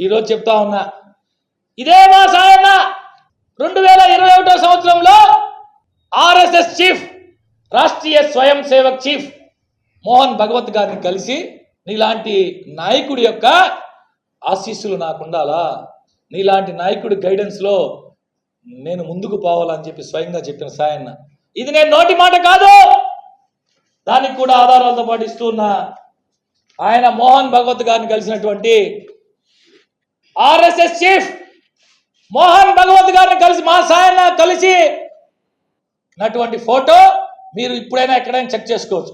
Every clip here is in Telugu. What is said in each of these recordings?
ఈరోజు చెప్తా ఉన్నా ఇదే మా సాయన్న రెండు వేల ఇరవై ఒకటో సంవత్సరంలో ఆర్ఎస్ఎస్ చీఫ్ రాష్ట్రీయ స్వయం సేవక్ చీఫ్ మోహన్ భగవత్ గారిని కలిసి నీలాంటి నాయకుడి యొక్క ఆశీస్సులు నాకు ఉండాలా? నీలాంటి నాయకుడి గైడెన్స్లో నేను ముందుకు పోవాలని చెప్పి స్వయంగా చెప్పిన సాయన్న. ఇది నేను నోటి మాట కాదు! దానికి కూడా ఆధారాలతో పాటు ఇస్తూ ఉన్నా ఆయన మోహన్ భగవత్ గారిని కలిసినటువంటి ఆర్ఎస్ఎస్ చీఫ్ మోహన్ భగవత్ గారిని కలిసి మా సాయన కలిసి ఉన్నటువంటి ఫోటో మీరు ఇప్పుడైనా ఎక్కడైనా చెక్ చేసుకోవచ్చు.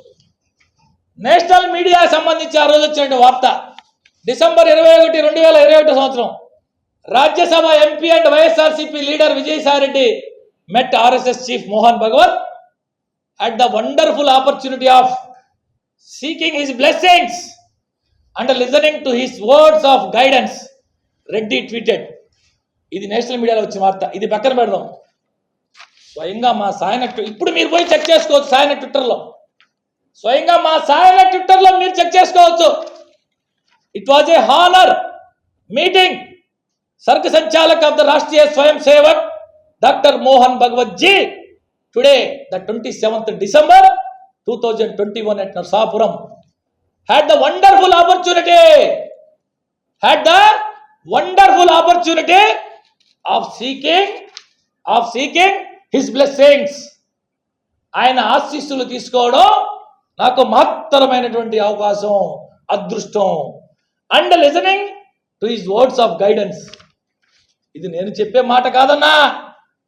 నేషనల్ మీడియా సంబంధించి ఆ రోజు వచ్చిన వార్త. డిసెంబర్ ఇరవై ఒకటి రెండు వేల ఇరవై ఒకటి సంవత్సరం. Rajya Sabha MP and YSRCP leader Vijayasai Reddy met RSS chief Mohan Bhagwat at the wonderful opportunity of seeking his blessings and listening to his words of guidance Reddy tweeted ఇది నేషనల్ మీడియాలో వచ్చిన వార్త. ఇది పక్కన పెడదాం. స్వయంగా మా సాయన ఇప్పుడు మీరు పోయి చెక్ చేసుకోవచ్చు సాయన ట్విట్టర్లో. స్వయంగా మా సాయన ట్విట్టర్లో మీరు చెక్ చేసుకోవచ్చు. It was a honour meeting Sarsanghchalak of the Rashtriya Swayamsevak doctor Mohan Bhagwatji today the twenty seventh December two thousand twenty one at Narsapuram had the wonderful opportunity had the wonderful opportunity of seeking of seeking his blessings ఆయన ఆశీస్సులు తీసుకోవడం నాకు మహత్తరమైనటువంటి అవకాశం అదృష్టం. And listening to his words of guidance ఇది నేను చెప్పే మాట కాదన్నా.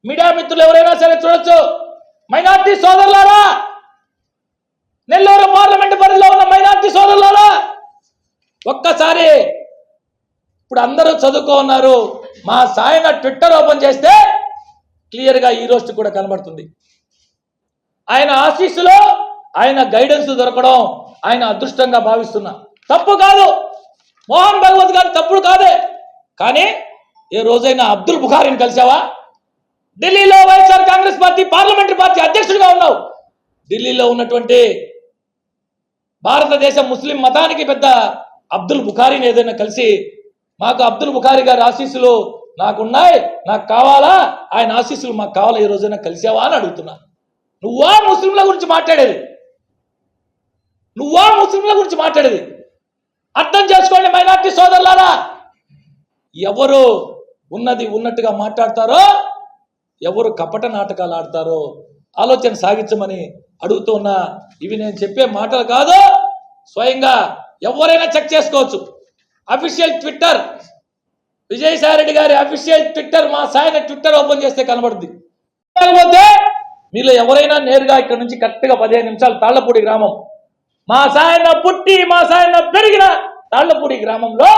మీడియా మిత్రులు ఎవరైనా సరే చూడొచ్చు. మైనార్టీ సోదరులారా నెల్లూరు పార్లమెంట్ పరిధిలో ఉన్న మైనార్టీ సోదరులారా ఒక్కసారి ఇప్పుడు అందరూ చదువుకో ఉన్నారు. మా సాయన ట్విట్టర్ ఓపెన్ చేస్తే క్లియర్గా ఈ రోజు కూడా కనబడుతుంది. ఆయన ఆశీస్సులో ఆయన గైడెన్స్ దొరకడం ఆయన అదృష్టంగా భావిస్తున్నా. తప్పు కాదు. మోహన్ భగవత్ గారు తప్పుడు కాదే. కానీ ఏ రోజైనా అబ్దుల్ బుఖారీని కలిసావా? ఢిల్లీలో YSR Congress party parliamentary party అధ్యక్షుడిగా ఉన్నావు. ఢిల్లీలో ఉన్నటువంటి భారతదేశం ముస్లిం మతానికి పెద్ద అబ్దుల్ బుఖారీని ఏదైనా కలిసి మాకు అబ్దుల్ బుఖారి గారి ఆశీస్సులు నాకున్నాయి నాకు కావాలా? ఆయన ఆశీస్సులు మాకు కావాలా? ఈ రోజైనా కలిసావా అని అడుగుతున్నా. నువ్వా ముస్లింల గురించి మాట్లాడేది? నువ్వా ముస్లింల గురించి మాట్లాడేది? అర్థం చేసుకోండి మైనార్టీ సోదరులారా. ఎవరు ఉన్నది ఉన్నట్టుగా మాట్లాడతారో ఎవరు కపట నాటకాలు ఆడతారో ఆలోచన సాగించమని అడుగుతున్నా. ఇవి నేను చెప్పే మాటలు కాదు. స్వయంగా ఎవరైనా చెక్ చేసుకోవచ్చు. అఫీషియల్ ట్విట్టర్ విజయసాయి రెడ్డి గారి అఫీషియల్ ట్విట్టర్ మా సాయన ట్విట్టర్ ఓపెన్ చేస్తే కనబడుద్ది. లేకపోతే మీలో ఎవరైనా నేరుగా ఇక్కడ నుంచి కరెక్ట్గా పదిహేను నిమిషాలు తాళ్ళపూడి గ్రామం. మా సాయన పుట్టి మా సాయన పెరిగిన తాళ్ళపూడి గ్రామంలో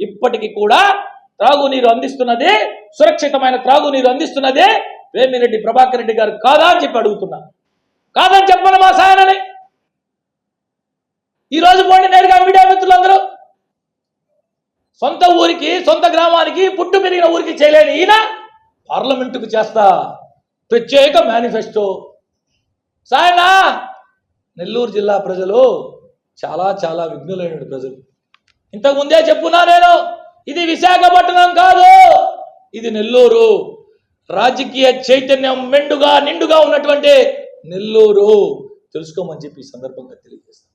ఇప్పటికి కూడా త్రాగునీరు అందిస్తున్నది సురక్షితమైన త్రాగునీరు అందిస్తున్నది వేమిరెడ్డి ప్రభాకర్ రెడ్డి గారు కాదా అని చెప్పి అడుగుతున్నా. కాదని చెప్పండి మా సాయనని. ఈ రోజు పోండి నేరుగా మీడియా మిత్రులందరూ. సొంత ఊరికి సొంత గ్రామానికి పుట్టు పెరిగిన ఊరికి చేయలేని ఈయన పార్లమెంటుకు చేస్తా ప్రత్యేక మేనిఫెస్టో. సాయనా నెల్లూరు జిల్లా ప్రజలు చాలా చాలా విఘ్నులైన ప్రజలు. ఇంతకు ముందే చెప్పున్నా నేను ఇది విశాఖపట్నం కాదు ఇది నెల్లూరు. రాజకీయ చైతన్యం మెండుగా నిండుగా ఉన్నటువంటి నెల్లూరు. తెలుసుకోమని చెప్పి ఈ సందర్భంగా తెలియజేస్తాను.